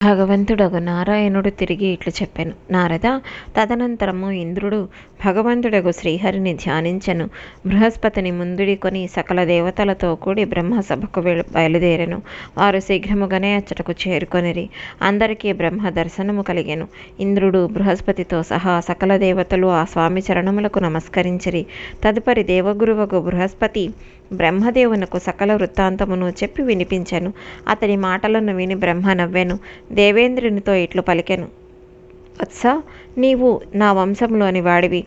భగవంతుడగు నారాయణుడు తిరిగి ఇట్లు చెప్పాను. నారద తదనంతరము ఇంద్రుడు భగవంతుడగు శ్రీహరిని ధ్యానించెను. బృహస్పతిని ముందుడికొని సకల దేవతలతో కూడి బ్రహ్మసభకు బయలుదేరెను. వారు శీఘ్రముగానే అచ్చటకు చేరుకొనిరి. అందరికీ బ్రహ్మ దర్శనము కలిగెను. ఇంద్రుడు బృహస్పతితో సహా సకల దేవతలు ఆ స్వామి చరణములకు నమస్కరించిరి. తదుపరి దేవగురువకు బృహస్పతి బ్రహ్మదేవునకు సకల వృత్తాంతమును చెప్పి వినిపించాను. అతని మాటలను విని బ్రహ్మ నవ్వెను. దేవేంద్రునితో ఇట్లు పలికెను. వత్స నీవు నా వంశంలోని వాడివి.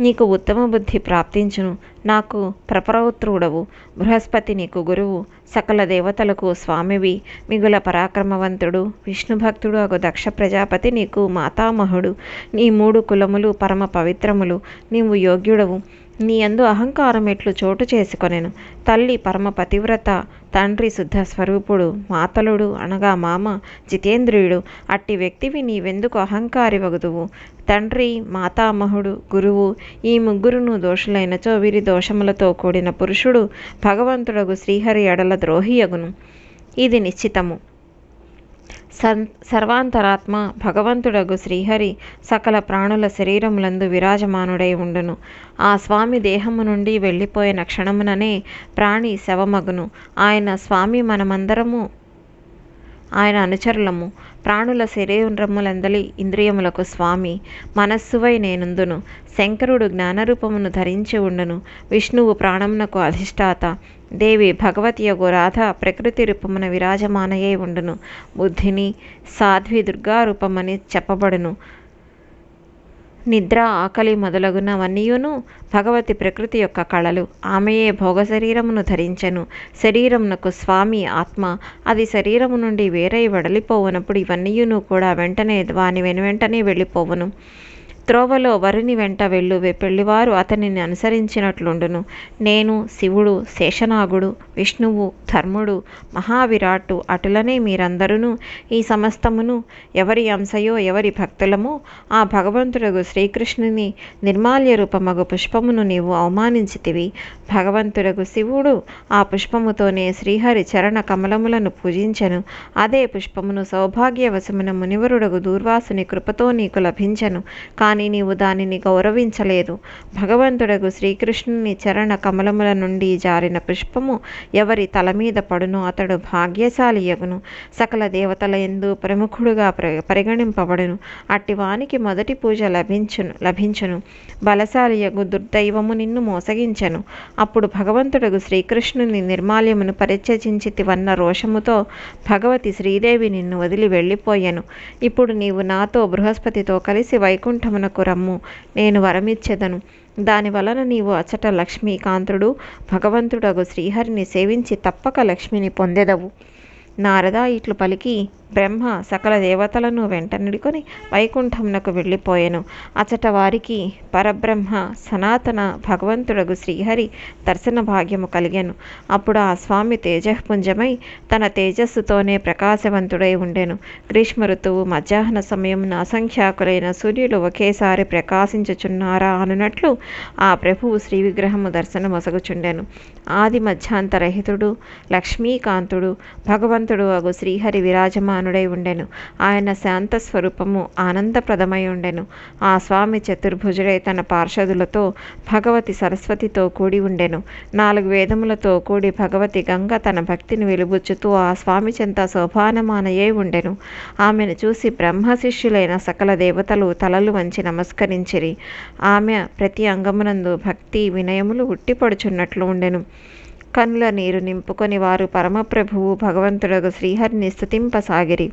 నీకు ఉత్తమ బుద్ధి ప్రాప్తించును. నాకు ప్రపరౌత్రుడవు. బృహస్పతి నీకు గురువు. సకల దేవతలకు స్వామివి. మిగుల పరాక్రమవంతుడు. విష్ణుభక్తుడు అగు దక్ష ప్రజాపతి నీకు మాతామహుడు. నీ మూడు కులములు పరమ పవిత్రములు. నీవు యోగ్యుడవు. నీ అందు అహంకారం ఎట్లు చోటు చేసుకొనెను? తల్లి పరమ పతివ్రత తండ్రి శుద్ధ స్వరూపుడు మాతలుడు అనగా మామ జితేంద్రియుడు అట్టి వ్యక్తివి నీవెందుకు అహంకారి వగుదువు తండ్రి మాతామహుడు గురువు ఈ ముగ్గురును దోషులైనచో వీరి దోషములతో కూడిన పురుషుడు భగవంతుడగు శ్రీహరి ఎడల ద్రోహియగును. ఇది నిశ్చితము. సన్ సర్వాంతరాత్మ భగవంతుడగు శ్రీహరి సకల ప్రాణుల శరీరములందు విరాజమానుడై ఉండును. ఆ స్వామి దేహము నుండి వెళ్ళిపోయిన క్షణముననే ప్రాణి శవమగును. ఆయన స్వామి మనమందరము ఆయన అనుచరులము. ప్రాణుల శరీరములందలి ఇంద్రియములకు స్వామి మనస్సువై నేనుందును. శంకరుడు జ్ఞానరూపమును ధరించి ఉండును. విష్ణువు ప్రాణమునకు అధిష్టాత. దేవి భగవతి యొక్క రాధ ప్రకృతి రూపమున విరాజమానయై ఉండును. బుద్ధిని సాధ్వి దుర్గా రూపమని చెప్పబడును. నిద్ర ఆకలి మొదలగునవన్నీయును భగవతి ప్రకృతి యొక్క కళలు. ఆమెయే భోగ శరీరమును ధరించెను. శరీరమునకు స్వామి ఆత్మ. అది శరీరము నుండి వేరై వడలిపోవునప్పుడు ఇవన్నీయును కూడా వెంటనే వాని వెనువెంటనే వెళ్ళిపోవును. త్రోవలో వరుని వెంట వెళ్ళు పెళ్ళివారు అతనిని అనుసరించినట్లుండును. నేను శివుడు శేషనాగుడు విష్ణువు ధర్ముడు మహావిరాట్టు అటులనే మీరందరూ ఈ సమస్తమును ఎవరి అంశయో ఎవరి భక్తులమో ఆ భగవంతుడు శ్రీకృష్ణుని నిర్మాల్య రూపమగు పుష్పమును నీవు అవమానించితివి. భగవంతుడగు శివుడు ఆ పుష్పముతోనే శ్రీహరి చరణ కమలములను పూజించెను. అదే పుష్పమును సౌభాగ్యవశమున మునివరుడగు దూర్వాసుని కృపతో నీకు లభించను. కానీ నీవు దానిని గౌరవించలేదు. భగవంతుడకు శ్రీకృష్ణుని చరణ కమలముల నుండి జారిన పుష్పము ఎవరి తల మీద పడును అతడు భాగ్యశాలి యగును. సకల దేవతల ఎందు ప్రముఖుడుగా పరిగణింపబడును. అట్టివానికి మొదటి పూజ లభించును లభించును. బలశాలి యగు దుర్దైవము నిన్ను మోసగించెను. అప్పుడు భగవంతుడకు శ్రీకృష్ణుని నిర్మాల్యమును పరిచయించితివన్న రోషముతో భగవతి శ్రీదేవి నిన్ను వదిలి వెళ్ళిపోయాను. ఇప్పుడు నీవు నాతో బృహస్పతితో కలిసి వైకుంఠమును ఆశ్రమమునకు రమ్ము. నేను వరమిచ్చెదను. దాని వలన నీవు అచట లక్ష్మీకాంతుడు భగవంతుడగు శ్రీహరిని సేవించి తప్పక లక్ష్మిని పొందెదవు. నారద ఇట్లు పలికి బ్రహ్మ సకల దేవతలను వెంటనిడుకొని వైకుంఠమునకు వెళ్ళిపోయెను. అచట వారికి పరబ్రహ్మ సనాతన భగవంతుడగు శ్రీహరి దర్శన భాగ్యము కలిగాను. అప్పుడు ఆ స్వామి తేజఃపుంజమై తన తేజస్సుతోనే ప్రకాశవంతుడై ఉండెను. గ్రీష్మ ఋతువు మధ్యాహ్న సమయం అసంఖ్యాకులైన సూర్యులు ఒకేసారి ప్రకాశించుచున్నారా అనున్నట్లు ఆ ప్రభువు శ్రీ విగ్రహము దర్శనమొసగుచుండెను. ఆది మధ్యాంతరహితుడు లక్ష్మీకాంతుడు భగవంతుడు అగు శ్రీహరి విరాజమాన సమానుడై ఉండెను. ఆయన శాంత స్వరూపము ఆనందప్రదమై ఉండెను. ఆ స్వామి చతుర్భుజుడై తన పార్షదులతో భగవతి సరస్వతితో కూడి ఉండెను. నాలుగు వేదములతో కూడి భగవతి గంగ తన భక్తిని వెలుబుచ్చుతూ ఆ స్వామి చెంత శోభానమానయే ఉండెను. ఆమెను చూసి బ్రహ్మ శిష్యులైన సకల దేవతలు తలలు వంచి నమస్కరించిరి. ఆమె ప్రతి అంగమునందు భక్తి వినయములు ఉట్టిపడుచున్నట్లు ఉండెను. కనుల నీరు నింపుకొని వారు పరమప్రభువు భగవంతుడగు శ్రీహరిని స్థుతింపసాగిరి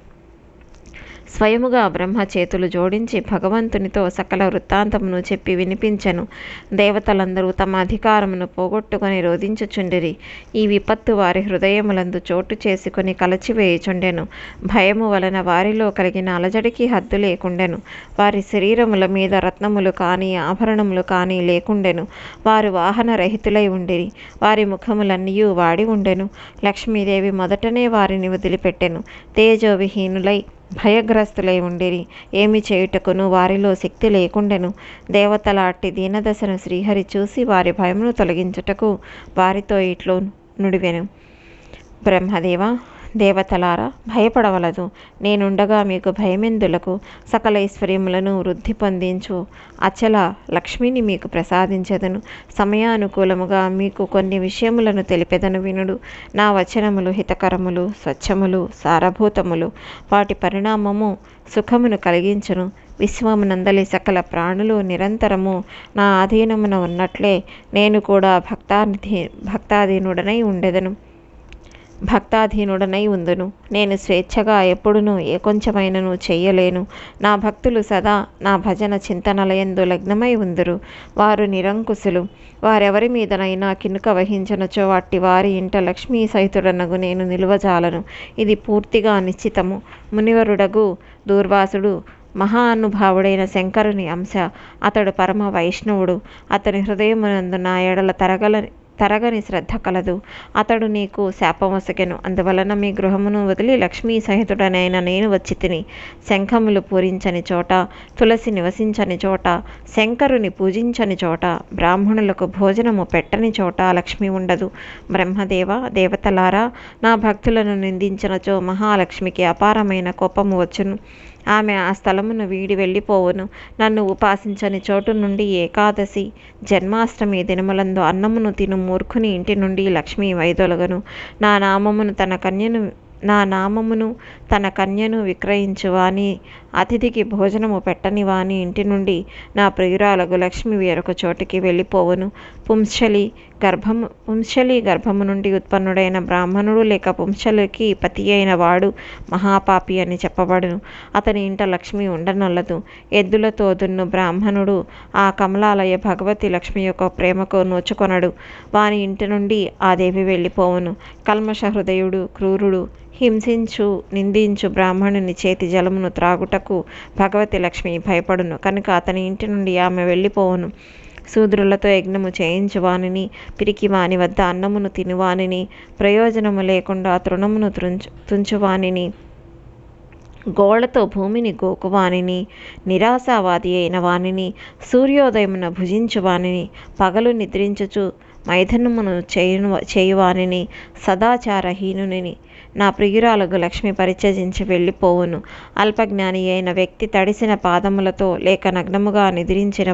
స్వయముగా బ్రహ్మ చేతులు జోడించి భగవంతునితో సకల వృత్తాంతమును చెప్పి వినిపించెను. దేవతలందరూ తమ అధికారమును పోగొట్టుకొని రోధించుచుండిరి. ఈ విపత్తు వారి హృదయములందు చోటు చేసుకుని కలచివేయుచుండెను. భయము వలన వారిలో కలిగిన అలజడికి హద్దు లేకుండెను. వారి శరీరముల మీద రత్నములు కానీ ఆభరణములు కానీ లేకుండెను. వారు వాహన రహితులై ఉండిరి. వారి ముఖములన్నీ వాడి ఉండెను. లక్ష్మీదేవి మొదటనే వారిని వదిలిపెట్టెను. తేజోవిహీనులై భయగ్రస్తులై ఉండిరి ఏమి చేయుటకును వారిలో శక్తి లేకుండెను. దేవతల అట్టి దీనదశను శ్రీహరి చూసి వారి భయమును తొలగించుటకు వారితో ఇట్లో నుడివెను. బ్రహ్మదేవ దేవతలారా భయపడవలదు. నేనుండగా మీకు భయమెందులకు? సకల ఐశ్వర్యములను వృద్ధి పొందించు. అచల లక్ష్మిని మీకు ప్రసాదించదను. సమయానుకూలముగా మీకు కొన్ని విషయములను తెలిపెదను వినుడు. నా వచనములు హితకరములు స్వచ్ఛములు సారభూతములు. వాటి పరిణామము సుఖమును కలిగించును. విశ్వమునందలి సకల ప్రాణులు నిరంతరము నా అధీనమున ఉన్నట్లే నేను కూడా భక్తాధీ భక్తాధీనుడనై ఉండెదను. భక్తాధీనుడనై ఉందును. నేను స్వేచ్ఛగా ఎప్పుడునూ ఏ కొంచెమైనను చెయ్యలేను. నా భక్తులు సదా నా భజన చింతనలయందు లగ్నమై ఉందురు. వారు నిరంకుశులు. వారెవరి మీదనైనా కినుక వహించనచో వాటి వారి ఇంట లక్ష్మీ సహితుడనగు నేను నిలువజాలను. ఇది పూర్తిగా నిశ్చితము. మునివరుడగు దూర్వాసుడు మహానుభావుడైన శంకరుని అంశ. అతడు పరమ వైష్ణవుడు. అతని హృదయమునందు నా ఎడల తరగల తరగని శ్రద్ధ కలదు. అతడు నీకు శాపమొసగెను అందువలన మీ గృహమును వదిలి లక్ష్మీ సహితుడనైన నేను వచ్చి తిని శంఖములు పూరించని చోట తులసి నివసించని చోట శంకరుని పూజించని చోట బ్రాహ్మణులకు భోజనము పెట్టని చోట లక్ష్మి ఉండదు. బ్రహ్మదేవ దేవతలారా నా భక్తులను నిందించినచో మహాలక్ష్మికి అపారమైన కోపము వచ్చును. ఆమె ఆ స్థలమును వీడి వెళ్ళిపోవును. నన్ను ఉపాసించని చోటు నుండి ఏకాదశి జన్మాష్టమి దినములందు అన్నమును తిను మూర్ఖుని ఇంటి నుండి లక్ష్మి వైదొలగను. నా నామమును తన కన్యను నా నామమును తన కన్యను విక్రయించువాని అతిథికి భోజనము పెట్టనివాని ఇంటి నుండి నా ప్రియురాలగు లక్ష్మి వేరొక చోటికి వెళ్ళిపోవును. పుంశలి గర్భము పుంశలి గర్భము నుండి ఉత్పన్నుడైన బ్రాహ్మణుడు లేక పుంశలికి పతి అయిన వాడు మహాపాపి అని చెప్పబడును. అతని ఇంట లక్ష్మి ఉండనొల్లదు. ఎద్దులతో దున్ను బ్రాహ్మణుడు ఆ కమలాలయ భగవతి లక్ష్మి యొక్క ప్రేమకు నోచుకొనడు. వాని ఇంటి నుండి ఆ దేవి వెళ్ళిపోవును. కల్మష హృదయుడు క్రూరుడు హింసించు నిందించు బ్రాహ్మణుని చేతి జలమును త్రాగుటకు భగవతి లక్ష్మి భయపడును. కనుక అతని ఇంటి నుండి ఆమె వెళ్ళిపోవును. శూద్రులతో యజ్ఞము చేయించువానిని పిరికివాని వద్ద అన్నమును తినువానిని ప్రయోజనము లేకుండా తృణమును త్రుంచు తుంచువానిని గోళ్ళతో భూమిని గోకువానిని నిరాశావాది అయిన వానిని సూర్యోదయమున భుజించువానిని పగలు నిద్రించుచు మైథనమును చేయును చేయువానిని సదాచారహీనుని నా ప్రియురాలకు లక్ష్మి పరిచయించి వెళ్ళిపోవును. అల్పజ్ఞాని అయిన వ్యక్తి తడిసిన పాదములతో లేక నగ్నముగా నిద్రించిన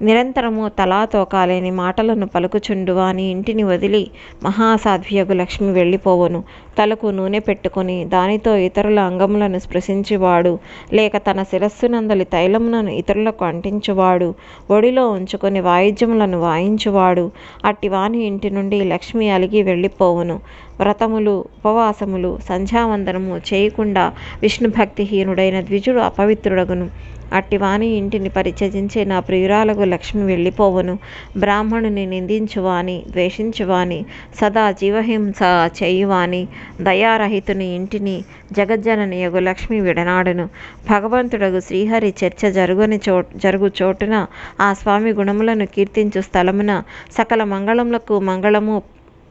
నిరంతరము నిరంతరము తలాతోకాలేని మాటలను పలుకుచుండు అని ఇంటిని వదిలి మహాసాధ్వియగు లక్ష్మి వెళ్ళిపోవును. తలకు నూనె పెట్టుకుని దానితో ఇతరుల అంగములను స్పృశించువాడు లేక తన శిరస్సునందలి తైలములను ఇతరులకు అంటించువాడు ఒడిలో ఉంచుకొని వాయిద్యములను వాయించువాడు. అట్టి వాని ఇంటి నుండి లక్ష్మి అలిగి వెళ్ళిపోవును. వ్రతములు ఉపవాసములు సంధ్యావందనము చేయకుండా విష్ణు భక్తిహీనుడైన ద్విజుడు అపవిత్రుడగును. అట్టివాని ఇంటిని పరిచయించే నా ప్రియురాలకు లక్ష్మి వెళ్ళిపోవును. బ్రాహ్మణుని నిందించువాని ద్వేషించువాని సదా జీవహింస చేయువాని దయారహితుని ఇంటిని జగజ్జనని యగు లక్ష్మి విడనాడును. భగవంతుడగు శ్రీహరి చర్చ జరుగుని చో జరుగు చోటున ఆ స్వామి గుణములను కీర్తించు స్థలమున సకల మంగళములకు మంగళము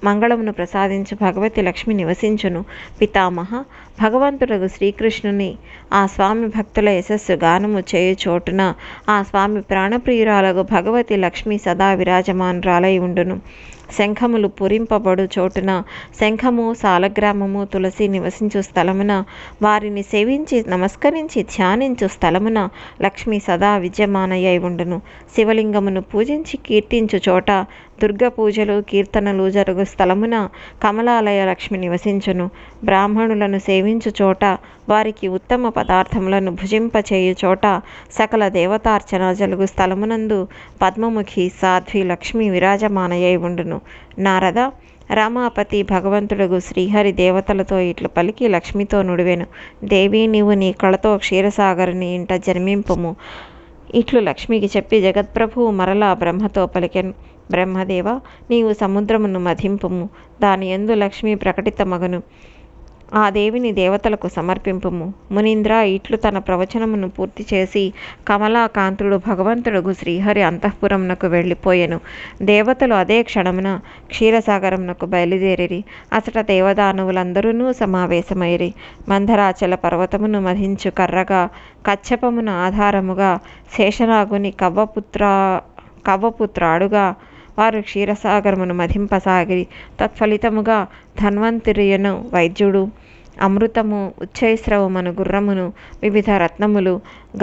మంగళమును ప్రసాదించు భగవతి లక్ష్మి నివసించును. పితామహ భగవంతుడగు శ్రీకృష్ణుని ఆ స్వామి భక్తుల యశస్సు గానము చేయు చోటున ఆ స్వామి ప్రాణప్రియురాలకు భగవతి లక్ష్మి సదా విరాజమానురాలై ఉండును. శంఖములు పూరింపబడు చోటున శంఖము సాలగ్రామము తులసి నివసించు స్థలమున వారిని సేవించి నమస్కరించి ధ్యానించు స్థలమున లక్ష్మి సదా విద్యమానయ్యై ఉండును. శివలింగమును పూజించి కీర్తించు చోట దుర్గ పూజలు కీర్తనలు జరుగు స్థలమున కమలాలయ లక్ష్మి నివసించును. బ్రాహ్మణులను సేవించు చోట వారికి ఉత్తమ పదార్థములను భుజింపచేయు చోట సకల దేవతార్చన జలుగు స్థలమునందు పద్మముఖి సాధ్వి లక్ష్మి విరాజమానయ్యై ఉండును. నారద రామాపతి భగవంతుడుగు శ్రీహరి దేవతలతో ఇట్లు పలికి లక్ష్మితో నుడివెను. దేవి నీవు నీ కళతో క్షీరసాగరుని ఇంట జన్మింపము. ఇట్లు లక్ష్మికి చెప్పి జగత్ప్రభువు మరలా బ్రహ్మతో పలికెను. బ్రహ్మదేవ నీవు సముద్రమును మధింపుము దాని ఎందు లక్ష్మి ప్రకటితమగను. ఆ దేవిని దేవతలకు సమర్పింపుము. మునీంద్ర ఇట్లు తన ప్రవచనమును పూర్తి చేసి కమలాకాంతుడు భగవంతుడుగు శ్రీహరి అంతఃపురంనకు వెళ్ళిపోయెను. దేవతలు అదే క్షణమున క్షీరసాగరంనకు బయలుదేరిరి అసట దేవదానవులందరూ సమావేశమైరి మందరాచల పర్వతమును మధించు కర్రగా కచ్చపమున ఆధారముగా శేషనాగుని కవ్వపుత్ర కవ్వపుత్రాడుగా వారు క్షీరసాగరమును మధింపసాగిరి. తత్ఫలితముగా ధన్వంతరియను వైద్యుడు అమృతము ఉచ్చైస్రవమను గుర్రమును వివిధ రత్నములు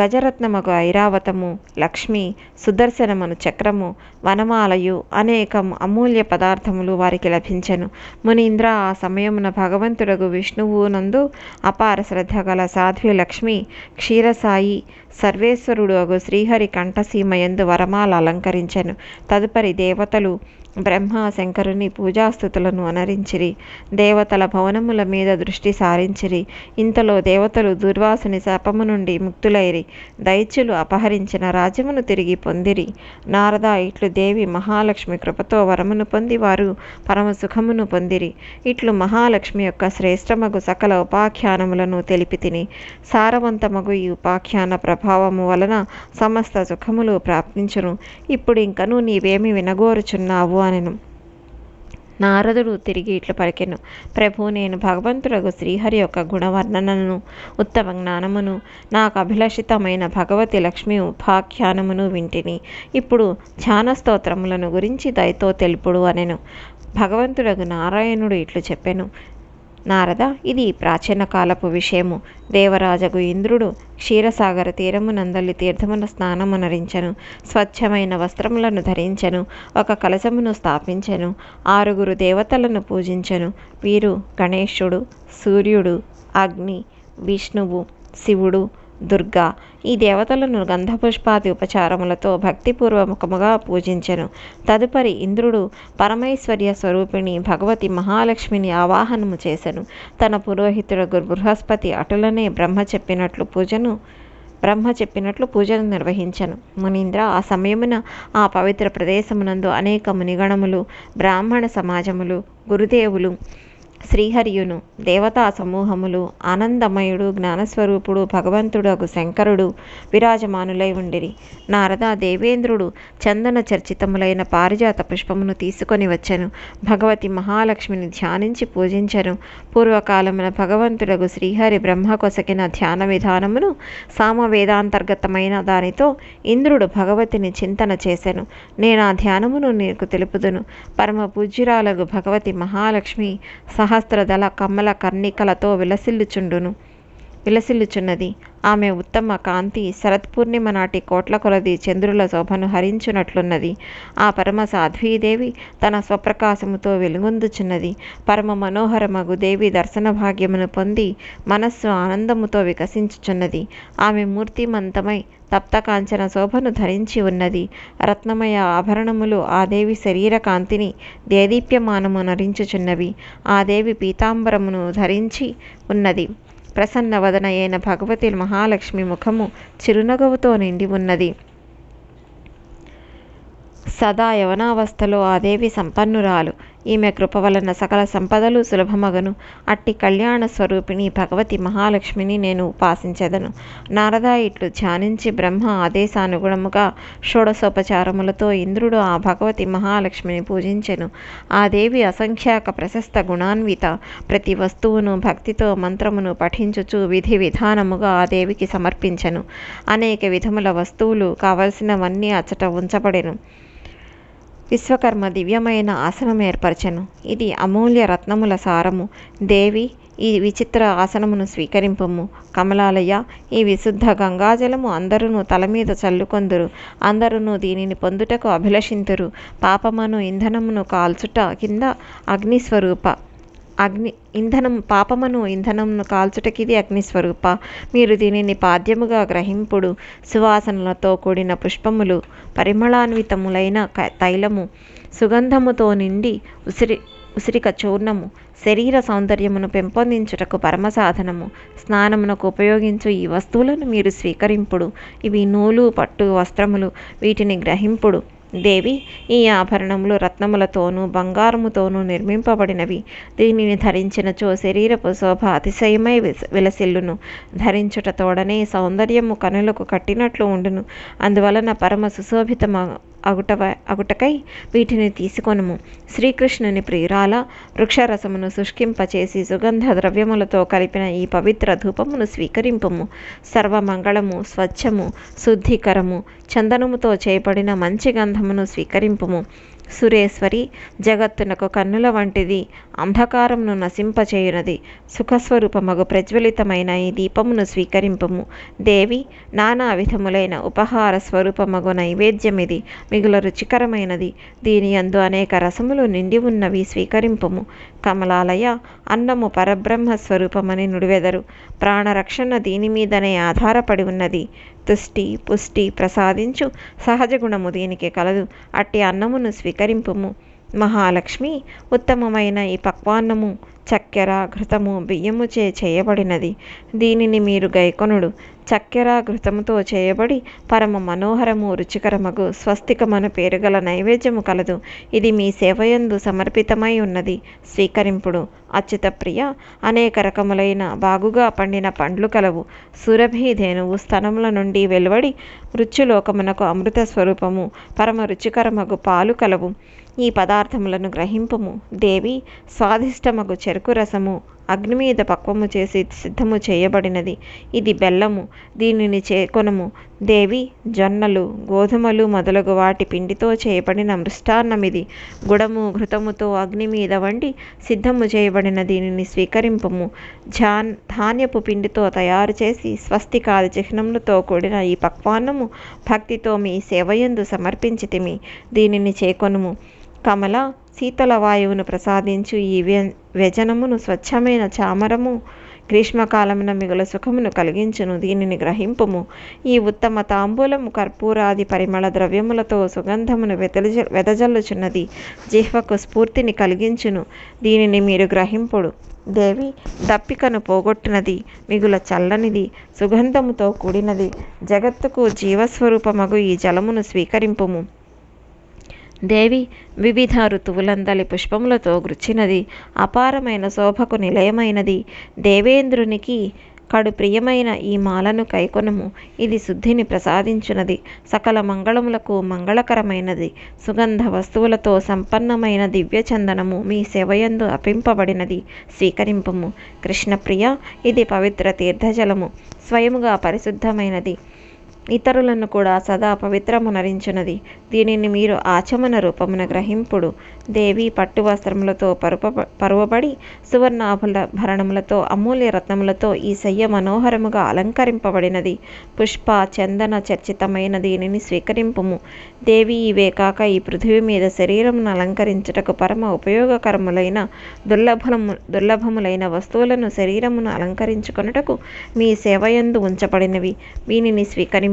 గజరత్నమగు ఐరావతము లక్ష్మి సుదర్శనమను చక్రము వనమాలయు అనేకం అమూల్య పదార్థములు వారికి లభించెను. మునీంద్ర ఆ సమయమున భగవంతుడగు విష్ణువు నందు అపార శ్రద్ధ గల సాధ్వి లక్ష్మి క్షీరసాయి సర్వేశ్వరుడు అగు శ్రీహరి కంఠసీమయందు వరమాల అలంకరించెను. తదుపరి దేవతలు బ్రహ్మ శంకరుని పూజాస్థుతులను అనరించిరి. దేవతల భవనముల మీద దృష్టి సారించిరి. ఇంతలో దేవతలు దుర్వాసుని శాపము నుండి ముక్తులైరి. దైత్యులు అపహరించిన రాజ్యమును తిరిగి పొందిరి. నారద ఇట్లు దేవి మహాలక్ష్మి కృపతో వరమును పొంది వారు పరమ సుఖమును పొందిరి. ఇట్లు మహాలక్ష్మి యొక్క శ్రేష్టమగు సకల ఉపాఖ్యానములను తెలిపి తిని సారవంతమగు ఈ ఉపాఖ్యాన ప్రభావము వలన సమస్త సుఖములు ప్రాప్తించును. ఇప్పుడు ఇంకను నీవేమి వినగోరుచున్నావు అనెను. నారదుడు తిరిగి ఇట్లు పలికెను. ప్రభు నేను భగవంతుడగు శ్రీహరి యొక్క గుణవర్ణనను ఉత్తమ జ్ఞానమును నాకు అభిలషితమైన భగవతి లక్ష్మి ఉపాఖ్యానమును వింటిని. ఇప్పుడు ధ్యాన స్తోత్రములను గురించి దయతో తెలుపుడు అనెను. భగవంతుడకు నారాయణుడు ఇట్లు చెప్పెను. నారద ఇది ప్రాచీన కాలపు విషయము. దేవరాజగు ఇంద్రుడు క్షీరసాగర తీరమునందలి తీర్థమున స్నానమునరించెను స్వచ్ఛమైన వస్త్రములను ధరించెను ఒక కలశమును స్థాపించెను ఆరుగురు దేవతలను పూజించెను. వీరు గణేశుడు సూర్యుడు అగ్ని విష్ణువు శివుడు దుర్గా. ఈ దేవతలను గంధపుష్పాది ఉపచారములతో భక్తిపూర్వకముగా పూజించెను. తదుపరి ఇంద్రుడు పరమైశ్వర్య స్వరూపిణి భగవతి మహాలక్ష్మిని ఆవాహనము చేసెను. తన పురోహితుడు బృహస్పతి అటులనే బ్రహ్మ చెప్పినట్లు పూజను బ్రహ్మ చెప్పినట్లు పూజను నిర్వహించను. మునీంద్ర ఆ సమయమున ఆ పవిత్ర ప్రదేశమునందు అనేక మునిగణములు బ్రాహ్మణ సమాజములు గురుదేవులు శ్రీహరియును దేవతా సమూహములు ఆనందమయుడు జ్ఞానస్వరూపుడు భగవంతుడగు శంకరుడు విరాజమానులై ఉండిరి. నారద దేవేంద్రుడు చందన చర్చితములైన పారిజాత పుష్పమును తీసుకొని వచ్చెను. భగవతి మహాలక్ష్మిని ధ్యానించి పూజించెను. పూర్వకాలమున భగవంతుడగు శ్రీహరి బ్రహ్మ కొసకిన ధ్యాన విధానమును సామవేదాంతర్గతమైన దానితో ఇంద్రుడు భగవతిని చింతన చేసెను. నేను ఆ ధ్యానమును నీకు తెలుపుదును. పరమ పూజ్యురాలగు భగవతి మహాలక్ష్మి సహ సహస్రదళ కమ్మల కర్ణికలతో విలసిల్లుచుండును. విలసిల్లుచున్నది. ఆమె ఉత్తమ కాంతి శరత్పూర్ణిమ నాటి కోట్ల కొలది చంద్రుల శోభను హరించున్నట్లున్నది ఆ పరమ సాధ్వీదేవి తన స్వప్రకాశముతో వెలుగొందుచున్నది. పరమ మనోహరమగు దేవి దర్శన భాగ్యమును పొంది మనస్సు ఆనందముతో వికసించుచున్నది. ఆమె మూర్తిమంతమై తప్తకాంచన శోభను ధరించి ఉన్నది. రత్నమయ ఆభరణములు ఆ దేవి శరీర కాంతిని దేదీప్యమానము నరించుచున్నవి. ఆ దేవి పీతాంబరమును ధరించి ఉన్నది. ప్రసన్న వదన అయిన భగవతి మహాలక్ష్మి ముఖము చిరునగవుతో నిండి ఉన్నది. సదా యవనావస్థలో ఆ దేవి సంపన్నురాలు. ఈమె కృప వలన సకల సంపదలు సులభమగను. అట్టి కళ్యాణ స్వరూపిణి భగవతి మహాలక్ష్మిని నేను ఉపాసించెదను. నారద ఇట్లు ధ్యానించి బ్రహ్మ ఆదేశానుగుణముగా షోడశోపచారములతో ఇంద్రుడు ఆ భగవతి మహాలక్ష్మిని పూజించెను. ఆ దేవి అసంఖ్యాక ప్రశస్త గుణాన్విత. ప్రతి వస్తువును భక్తితో మంత్రమును పఠించుచు విధి విధానముగా ఆ దేవికి సమర్పించెను. అనేక విధముల వస్తువులు కావలసినవన్నీ అచ్చట ఉంచబడెను. విశ్వకర్మ దివ్యమైన ఆసనం ఏర్పరచెను. ఇది అమూల్య రత్నముల సారము. దేవి ఈ విచిత్ర ఆసనమును స్వీకరింపము. కమలాలయ ఈ విశుద్ధ గంగాజలము అందరూ తల మీద చల్లుకొందురు. అందరూ దీనిని పొందుటకు అభిలషింతురు. పాపమును ఇంధనమును కాల్చుట కింద అగ్నిస్వరూప. అగ్ని ఇంధనం పాపమును ఇంధనమును కాల్చుటకిది అగ్నిస్వరూప మీరు దీనిని పాద్యముగా గ్రహింపుడు. సువాసనలతో కూడిన పుష్పములు పరిమళాన్వితములైన తైలము సుగంధముతో నిండి ఉసిరి ఉసిరిక చూర్ణము శరీర సౌందర్యమును పెంపొందించుటకు పరమ సాధనము. స్నానమునకు ఉపయోగించు ఈ వస్తువులను మీరు స్వీకరింపుడు. ఇవి నూలు పట్టు వస్త్రములు వీటిని గ్రహింపుడు. దేవి ఈ ఆభరణములు రత్నములతోనూ బంగారముతోనూ నిర్మింపబడినవి. దీనిని ధరించినచో శరీరపు శోభ అతిశయమై విలసిల్లును. ధరించుట తోడనే సౌందర్యము కనులకు కట్టినట్లు ఉండును. అందువలన పరమ సుశోభితమ అగుట అగుటకై వీటిని తీసుకొనుము. శ్రీకృష్ణుని ప్రియురాల వృక్షరసమును శుష్కింపచేసి సుగంధ ద్రవ్యములతో కలిపిన ఈ పవిత్ర ధూపమును స్వీకరింపము. సర్వమంగళము స్వచ్ఛము శుద్ధికరము చందనముతో చేయబడిన మంచి గంధమును స్వీకరింపుము. సురేశ్వరి జగత్తునకు కన్నుల వంటిది అంధకారమును నశింపచేయునది. సుఖస్వరూపమగు ప్రజ్వలితమైన ఈ దీపమును స్వీకరింపము. దేవి నానా విధములైన ఉపహార స్వరూపమగు నైవేద్యమిది మిగుల రుచికరమైనది దీని యందు అనేక రసములు నిండి ఉన్నవి స్వీకరింపము. కమలాలయ అన్నము పరబ్రహ్మ స్వరూపమని నుడివెదరు. ప్రాణరక్షణ దీని మీదనే ఆధారపడి ఉన్నది. తుష్టి పుష్టి ప్రసాదించు. సహజ గుణము దీనికి కలదు. అట్టి అన్నమును స్వీకరింపుము. మహాలక్ష్మి ఉత్తమమైన ఈ పక్వాన్నము చక్కెర ఘృతము బియ్యముచే చేయబడినది. దీనిని మీరు గైకొనుడు. చక్కెర ఘృతముతో చేయబడి పరమ మనోహరము రుచికరమగు స్వస్తికమను పేరుగల నైవేద్యము కలదు. ఇది మీ సేవయందు సమర్పితమై ఉన్నది. స్వీకరింపుడు. అచ్యుత ప్రియ అనేక రకములైన బాగుగా పండిన పండ్లు కలవు. సురభి ధేనువు స్థనముల నుండి వెలువడి మృత్యులోకమునకు అమృత స్వరూపము పరమ రుచికరమగు పాలు కలవు. ఈ పదార్థములను గ్రహింపము. దేవి స్వాదిష్టమగు చెరుకు రసము అగ్ని మీద పక్వము చేసి సిద్ధము చేయబడినది. ఇది బెల్లము దీనిని చేకొనము. దేవి జొన్నలు గోధుమలు మొదలగు వాటి పిండితో చేయబడిన మృష్టాన్నమిది. గుడము ఘృతముతో అగ్ని మీద వండి సిద్ధము చేయబడిన దీనిని స్వీకరింపము. ఝాన్ ధాన్యపు పిండితో తయారు చేసి స్వస్తికాది చిహ్నములతో కూడిన ఈ పక్వాన్నము భక్తితో మీ సేవయందు సమర్పించితిమి. దీనిని చేకొనుము. కమల శీతల వాయువును ప్రసాదించు ఈ వ్యజనమును స్వచ్ఛమైన చామరము గ్రీష్మకాలమున మిగుల సుఖమును కలిగించును. దీనిని గ్రహింపుము. ఈ ఉత్తమ తాంబూలము కర్పూరాది పరిమళ ద్రవ్యములతో సుగంధమును వెదజ వెదజల్లుచున్నది. జిహ్వకు స్ఫూర్తిని కలిగించును. దీనిని మీరు గ్రహింపుడు. దేవి దప్పికను పోగొట్టినది మిగుల చల్లనిది సుగంధముతో కూడినది. జగత్తుకు జీవస్వరూపమగు ఈ జలమును స్వీకరింపుము. దేవి వివిధ ఋతువులందలి పుష్పములతో గృచ్చినది అపారమైన శోభకు నిలయమైనది. దేవేంద్రునికి కడు ప్రియమైన ఈ మాలను కైకొనము. ఇది శుద్ధిని ప్రసాదించినది. సకల మంగళములకు మంగళకరమైనది. సుగంధ వస్తువులతో సంపన్నమైన దివ్యచందనము మీ సేవయందు అపింపబడినది. స్వీకరింపము. కృష్ణప్రియ ఇది పవిత్ర తీర్థజలము. స్వయముగా పరిశుద్ధమైనది. ఇతరులను కూడా సదా పవిత్రమునరించినది. దీనిని మీరు ఆచమన రూపమున గ్రహింపుడు. దేవి పట్టు వస్త్రములతో పరుప పరువబడి సువర్ణాభుల భరణములతో అమూల్య రత్నములతో ఈ శయ్య మనోహరముగా అలంకరింపబడినది. పుష్ప చందన చర్చితమైన దీనిని స్వీకరింపుము. దేవి ఇవే కాక ఈ పృథివీ మీద శరీరమును అలంకరించుటకు పరమ ఉపయోగకరములైన దుర్లభము దుర్లభములైన వస్తువులను శరీరమును అలంకరించుకొనుటకు మీ సేవయందు ఉంచబడినవి. వీనిని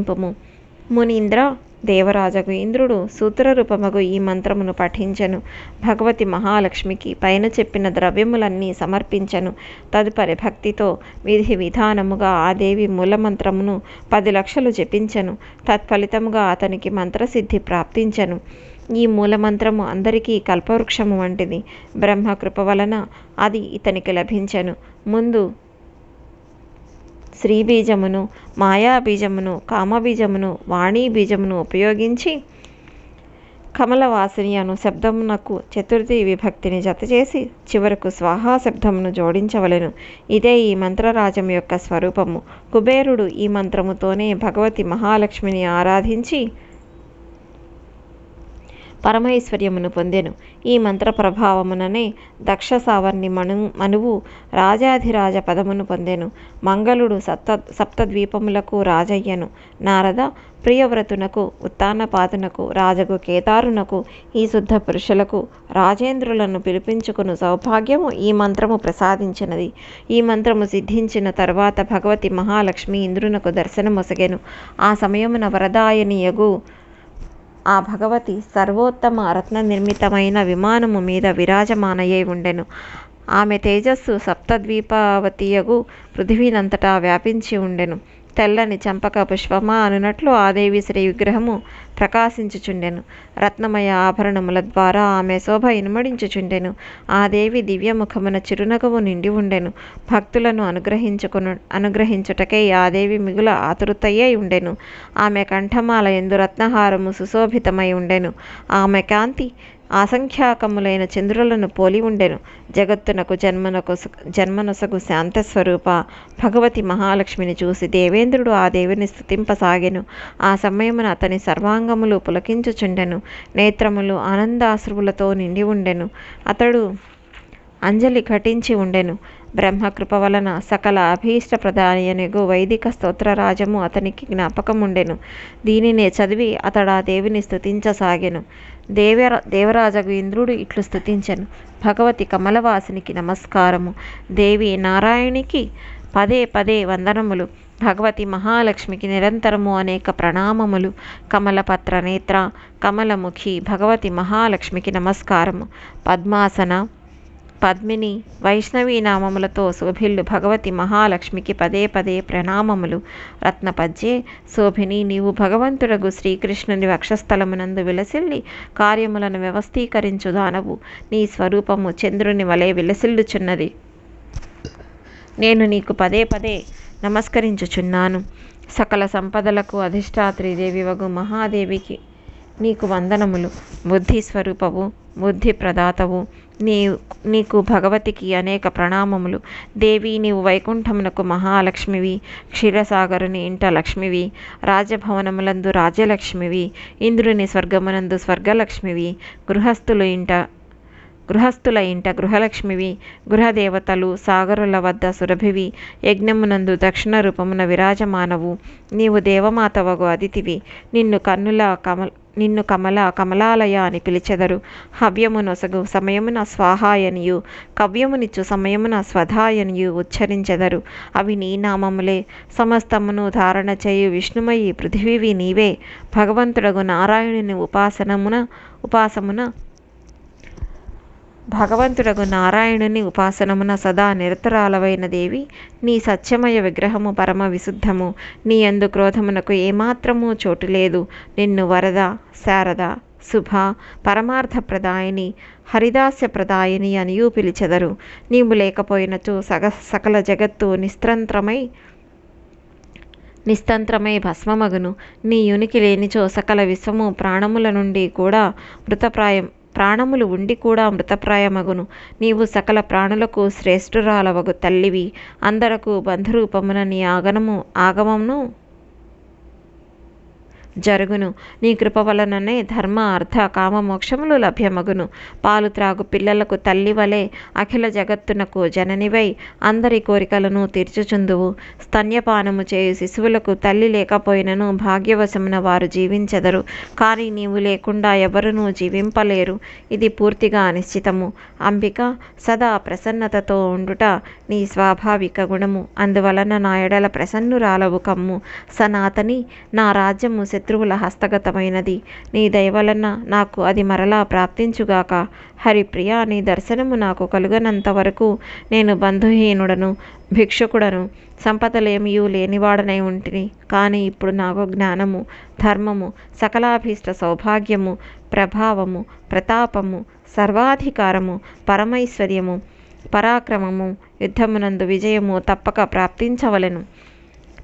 స్వీకరింపుము మునీంద్ర దేవరాజకు ఇంద్రుడు సూత్రరూపమగు ఈ మంత్రమును పఠించెను. భగవతి మహాలక్ష్మికి పైన చెప్పిన ద్రవ్యములన్నీ సమర్పించెను. తదుపరి భక్తితో విధి విధానముగా ఆ దేవి మూలమంత్రమును పది లక్షలు జపించెను. తత్ఫలితముగా అతనికి మంత్రసిద్ధి ప్రాప్తించెను. ఈ మూలమంత్రము అందరికీ కల్పవృక్షము వంటిది. బ్రహ్మకృప వలన అది ఇతనికి లభించెను. ముందు శ్రీబీజమును మాయాబీజమును కామబీజమును వాణీబీజమును ఉపయోగించి కమలవాసిని అను శబ్దమునకు చతుర్థి విభక్తిని జతచేసి చివరకు స్వాహా శబ్దమును జోడించవలెను. ఇదే ఈ మంత్రరాజం యొక్క స్వరూపము. కుబేరుడు ఈ మంత్రముతోనే భగవతి మహాలక్ష్మిని ఆరాధించి పరమైశ్వర్యమును పొందెను. ఈ మంత్ర ప్రభావముననే దక్ష సావర్ణి మను మనువు రాజాధిరాజ పదమును పొందెను. మంగళుడు సప్త సప్తద్వీపములకు రాజయ్యను. నారద ప్రియవ్రతునకు ఉత్తానపాతునకు రాజగు కేదారునకు ఈ శుద్ధ పురుషులకు రాజేంద్రులను పిలిపించుకును సౌభాగ్యము ఈ మంత్రము ప్రసాదించినది. ఈ మంత్రము సిద్ధించిన తర్వాత భగవతి మహాలక్ష్మి ఇంద్రునకు దర్శనమొసగెను. ఆ సమయమున వరదాయనియగు ఆ భగవతి సర్వోత్తమ రత్న నిర్మితమైన విమానము మీద విరాజమానయ్యై ఉండెను. ఆమె తేజస్సు సప్తద్వీపావతియగు పృథివీనంతటా వ్యాపించి ఉండెను. తెల్లని చంపక పుష్పమా అనునట్లు ఆ దేవి శ్రీ విగ్రహము ప్రకాశించుచుండెను. రత్నమయ ఆభరణముల ద్వారా ఆమె శోభ ఇనుమడించుచుండెను. ఆ దేవి దివ్యముఖమున చిరునగవు నిండి ఉండెను. భక్తులను అనుగ్రహించుకును అనుగ్రహించుటకై ఆ దేవి మిగుల ఆతురుతయ్యై ఉండెను. ఆమె కంఠమాల ఎందు రత్నహారము సుశోభితమై ఉండెను. ఆమె కాంతి అసంఖ్యాకములైన చంద్రులను పోలి ఉండెను. జగత్తునకు జన్మనకు జన్మనొసగు శాంతస్వరూప భగవతి మహాలక్ష్మిని చూసి దేవేంద్రుడు ఆ దేవిని స్థుతింపసాగెను ఆ సమయమున అతని సర్వాంగములు పులకించుచుండెను. నేత్రములు ఆనందాశ్రువులతో నిండి ఉండెను. అతడు అంజలి ఘటించి ఉండెను. బ్రహ్మకృప వలన సకల అభీష్ట ప్రధానియనిగు వైదిక స్తోత్రరాజము అతనికి జ్ఞాపకముండెను. దీనినే చదివి అతడు ఆ దేవిని స్థుతించసాగెను దేవర దేవరాజగు ఇంద్రుడు ఇట్లు స్థుతించెను భగవతి కమలవాసినికి నమస్కారము. దేవి నారాయణికి పదే పదే వందనములు. భగవతి మహాలక్ష్మికి నిరంతరము అనేక ప్రణామములు. కమలపత్ర నేత్ర కమలముఖి భగవతి మహాలక్ష్మికి నమస్కారము. పద్మాసన పద్మిని వైష్ణవి నామములతో శోభిల్లు భగవతి మహాలక్ష్మికి పదే పదే ప్రణామములు. రత్నపద్యే శోభిని నీవు భగవంతుడగు శ్రీకృష్ణుని వక్షస్థలమునందు విలసిల్లి కార్యములను వ్యవస్థీకరించు దానవు. నీ స్వరూపము చంద్రుని వలె విలసిల్లుచున్నది. నేను నీకు పదే పదే నమస్కరించుచున్నాను. సకల సంపదలకు అధిష్టాత్రి దేవివగు మహాదేవికి నీకు వందనములు. బుద్ధి స్వరూపవు బుద్ధి ప్రదాతవు నీ నీకు భగవతికి అనేక ప్రణామములు. దేవి నీవు వైకుంఠమునకు మహాలక్ష్మివి. క్షీరసాగరుని ఇంట లక్ష్మివి. రాజభవనములందు రాజ్యలక్ష్మివి. ఇంద్రుని స్వర్గమునందు స్వర్గలక్ష్మివి. గృహస్థులు ఇంట గృహస్థుల ఇంట గృహలక్ష్మివి. గృహదేవతలు సాగరుల వద్ద సురభివి. యజ్ఞమునందు దక్షిణ రూపమున విరాజమానవు. నీవు దేవమాతవగు అదితివి నిన్ను కన్నుల కమల నిన్ను కమల కమలాలయ అని పిలిచెదరు. హవ్యము నొసగు సమయమున స్వాహాయనియు. కవ్యమునిచ్చు సమయమున స్వధాయనియు ఉచ్చరించెదరు. అవి నీ నామములే. సమస్తమును ధారణ చేయు విష్ణుమయి పృథివీవి నీవే. భగవంతుడగు నారాయణుని ఉపాసనమున ఉపాసమున భగవంతుడగు నారాయణుని ఉపాసనమున సదా నిరతరాలవైన దేవి నీ సత్యమయ విగ్రహము పరమ విశుద్ధము. నీ అందు క్రోధమునకు ఏమాత్రము చోటు లేదు. నిన్ను వరద శారద శుభ పరమార్థప్రదాయిని హరిదాస్యప్రదాయిని అనియూ పిలిచెదరు. నీవు లేకపోయినచో సగ సకల జగత్తు నిస్త్రంత్రమై నిస్తంత్రమై భస్మమగును. నీ యునికి లేనిచో సకల విశ్వము ప్రాణముల నుండి కూడా మృతప్రాయం ప్రాణములు ఉండి కూడా మృతప్రాయమగును. నీవు సకల ప్రాణులకు శ్రేష్ఠురాలవగు తల్లివి. అందరకు బంధురూపమున నీ ఆగనము ఆగమమును జరుగును. నీ కృప వలననే ధర్మ అర్థ కామ మోక్షములు లభ్యమగును. పాలు త్రాగు పిల్లలకు తల్లి వలె అఖిల జగత్తునకు జననివై అందరి కోరికలను తీర్చుచుందువు. స్తన్యపానము చేయు శిశువులకు తల్లి లేకపోయినను భాగ్యవశమున వారు జీవించెదరు. కానీ నీవు లేకుండా ఎవరునూ జీవింపలేరు. ఇది పూర్తిగా అనిశ్చితము. అంబిక సదా ప్రసన్నతతో ఉండుట నీ స్వాభావిక గుణము. అందువలన నా ఎడల ప్రసన్నురాలవు కమ్ము. సనాతని నా రాజ్యము శత్రువుల హస్తగతమైనది. నీ దయవలన నాకు అది మరలా ప్రాప్తించుగాక. హరిప్రియ నీ దర్శనము నాకు కలుగనంత వరకు నేను బంధుహీనుడను భిక్షుకుడను. సంపదలేమియూ లేనివాడనై ఉంటిని. కానీ ఇప్పుడు నాకు జ్ఞానము ధర్మము సకలాభీష్ట సౌభాగ్యము ప్రభావము ప్రతాపము సర్వాధికారము పరమైశ్వర్యము పరాక్రమము యుద్ధమునందు విజయము తప్పక ప్రాప్తించవలెను.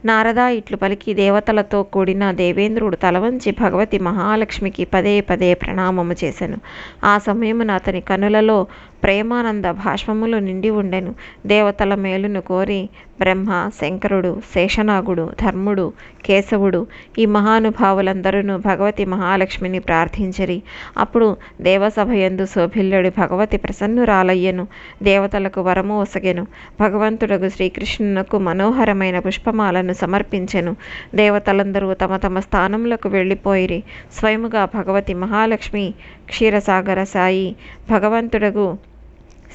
నారద ఇట్లు పలికి దేవతలతో కూడిన దేవేంద్రుడు తలవంచి భగవతి మహాలక్ష్మికి పదే పదే ప్రణామము చేశాను ఆ సమయమున అతని కనులలో ప్రేమానంద భాష్మములు నిండి ఉండెను. దేవతల మేలును కోరి బ్రహ్మ శంకరుడు శేషనాగుడు ధర్ముడు కేశవుడు ఈ మహానుభావులందరూ భగవతి మహాలక్ష్మిని ప్రార్థించరి. అప్పుడు దేవసభయందు శోభిల్లుడి భగవతి ప్రసన్నురాలయ్యను. దేవతలకు వరము ఒసగెను. భగవంతుడకు శ్రీకృష్ణునకు మనోహరమైన పుష్పమాలను సమర్పించెను. దేవతలందరూ తమ తమ స్థానములకు వెళ్ళిపోయిరి. స్వయముగా భగవతి మహాలక్ష్మి క్షీరసాగర సాయి భగవంతుడకు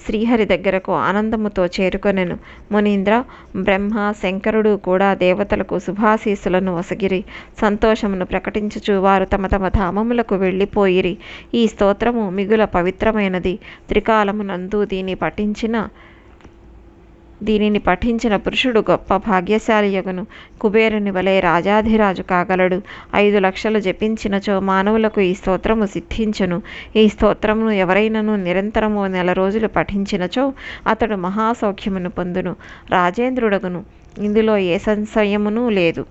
శ్రీహరి దగ్గరకు ఆనందముతో చేరుకొనెను. మునీంద్ర బ్రహ్మ శంకరుడు కూడా దేవతలకు శుభాశీస్సులను వసగిరి సంతోషమును ప్రకటించుచు వారు తమ తమ ధామములకు వెళ్ళిపోయిరి. ఈ స్తోత్రము మిగుల పవిత్రమైనది. త్రికాలమునందు దీని పఠించిన దీనిని పఠించిన పురుషుడు గొప్ప భాగ్యశాలియగును. కుబేరుని వలె రాజాధిరాజు కాగలడు. ఐదు లక్షలు జపించినచో మానవులకు ఈ స్తోత్రము సిద్ధించును. ఈ స్తోత్రమును ఎవరైనను నిరంతరము నెల రోజులు పఠించినచో అతడు మహాసౌఖ్యమును పొందును. రాజేంద్రుడగును. ఇందులో ఏ సంశయమును లేదు.